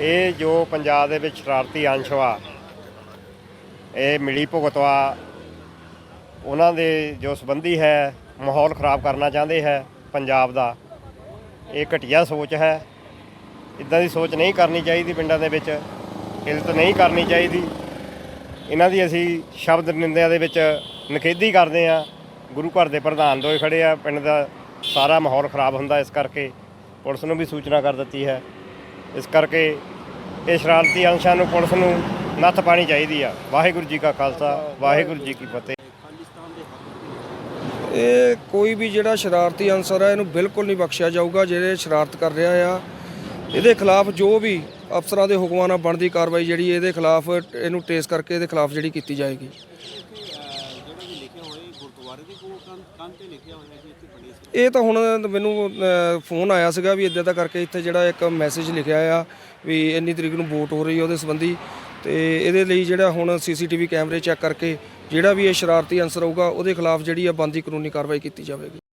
ਇਹ ਜੋ ਪੰਜਾਬ ਦੇ ਵਿੱਚ ਸ਼ਰਾਰਤੀ ਅੰਸ਼ ਵਾ, ਇਹ ਮਿਲੀ ਭੁਗਤ ਵਾ, ਉਹਨਾਂ ਦੇ ਜੋ ਸੰਬੰਧੀ ਹੈ, ਮਾਹੌਲ ਖਰਾਬ ਕਰਨਾ ਚਾਹੁੰਦੇ ਹੈ ਪੰਜਾਬ ਦਾ। ਇਹ ਘਟੀਆ ਸੋਚ ਹੈ। ਇਦਾਂ ਦੀ ਸੋਚ ਨਹੀਂ ਕਰਨੀ ਚਾਹੀਦੀ ਪਿੰਡਾਂ ਦੇ ਵਿੱਚ ਇੱਜ਼ਤ ਨਹੀਂ ਕਰਨੀ ਚਾਹੀਦੀ। ਇਹਨਾਂ ਦੀ ਅਸੀਂ ਸ਼ਬਦ ਨਿੰਦਿਆ ਦੇ ਵਿੱਚ ਨਖੇਦੀ ਕਰਦੇ ਆ ਗੁਰੂ ਘਰ ਦੇ ਪ੍ਰਧਾਨ ਦੋਏ ਖੜੇ ਆ, ਪਿੰਡ ਦਾ ਸਾਰਾ ਮਾਹੌਲ ਖਰਾਬ ਹੁੰਦਾ ਇਸ ਕਰਕੇ। ਪੁਲਿਸ ਨੂੰ ਵੀ ਸੂਚਨਾ ਕਰ ਦਿੱਤੀ ਹੈ। ਇਸ ਕਰਕੇ ਇਹ ਸ਼ਰਾਰਤੀ ਅੰਸ਼ਾਂ ਨੂੰ ਪੁਲਿਸ ਨੂੰ ਨੱਥ ਪਾਣੀ ਚਾਹੀਦੀ ਆ। ਵਾਹਿਗੁਰੂ ਜੀ ਕਾ ਖਾਲਸਾ, ਵਾਹਿਗੁਰੂ ਜੀ ਕੀ ਫਤਿਹ। ਇਹ ਕੋਈ ਵੀ ਜਿਹੜਾ ਸ਼ਰਾਰਤੀ ਅਨਸਰ ਹੈ ਇਹਨੂੰ ਬਿਲਕੁਲ ਨਹੀਂ ਬਖਸ਼ਿਆ ਜਾਊਗਾ, ਜਿਹੜੇ ਸ਼ਰਾਰਤ ਕਰ ਰਿਹਾ ਆ। ਇਹਦੇ ਖਿਲਾਫ ਜੋ ਵੀ ਅਫਸਰਾਂ ਦੇ ਹੁਕਮਾਂ ਨਾਲ ਬਣਦੀ ਕਾਰਵਾਈ ਜਿਹੜੀ ਇਹਦੇ ਖਿਲਾਫ, ਇਹਨੂੰ ਟੇਸ ਕਰਕੇ ਇਹਦੇ ਖਿਲਾਫ ਜਿਹੜੀ ਕੀਤੀ ਜਾਏਗੀ। ਇਹ ਤਾਂ ਹੁਣ ਮੈਨੂੰ ਫੋਨ ਆਇਆ ਸੀਗਾ ਵੀ ਇਦਾਂ ਦਾ ਕਰਕੇ ਇੱਥੇ ਜਿਹੜਾ ਇੱਕ ਮੈਸੇਜ ਲਿਖਿਆ ਆ ਵੀ ਇੰਨੀ ਤਰੀਕ ਨੂੰ ਵੋਟ ਹੋ ਰਹੀ ਹੈ ਉਹਦੇ ਸੰਬੰਧੀ। ਤੇ ਇਹਦੇ ਲਈ ਜਿਹੜਾ ਹੁਣ ਸੀਸੀਟੀਵੀ ਕੈਮਰੇ ਚੈੱਕ ਕਰਕੇ ਜਿਹੜਾ ਵੀ ਇਹ ਸ਼ਰਾਰਤੀ ਅਨਸਰ ਹੋਊਗਾ ਉਹਦੇ ਖਿਲਾਫ ਜਿਹੜੀ ਆ ਬੰਦੀ ਕਾਨੂੰਨੀ ਕਾਰਵਾਈ ਕੀਤੀ ਜਾਵੇਗੀ।